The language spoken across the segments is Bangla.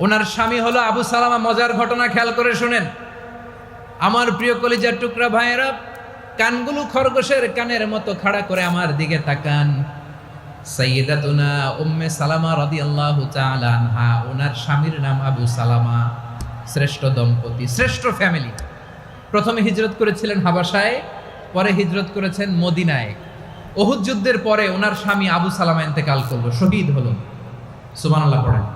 ওনার স্বামী হলো আবু সালামা, মজার ঘটনা খেয়াল করে শুনেন। আমার প্রিয় কলিজার টুকরা ভাইয়েরা, কানগুলো খরগোশের কানের মতো খাড়া করে আমার দিকে তাকান। সাইয়্যিদাতুনা উম্মে সালামা রাদিয়াল্লাহু তাআলা আনহা, ওনার স্বামীর নাম আবু সালামা। শ্রেষ্ঠ দম্পতি, শ্রেষ্ঠ ফ্যামিলি। প্রথমে হিজরত করেছিলেন হাবাসায় পরে হিজরত করেছেন মদিনায়। ওহুদ যুদ্ধের পরে ওনার স্বামী আবু সালামা ইন্তেকাল করল, শহীদ হলো। সুবহানাল্লাহ পড়েন।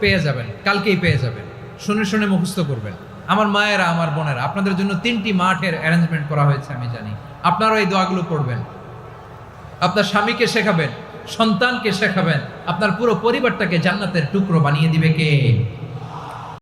পেয়ে যাবেন, কালকেই পেয়ে যাবেন। শুনে শুনে মুখস্থ করবেন। আমার মায়েরা, আমার বোনেরা, আপনাদের জন্য তিনটি মাঠের অ্যারেঞ্জমেন্ট করা হয়েছে, আমি জানি। আপনারা এই দোয়াগুলো করবেন আপনার স্বামীকে শেখাবেন, সন্তানকে শেখাবেন, আপনার পুরো পরিবারটাকে জান্নাতের টুকরো বানিয়ে দিবে কে?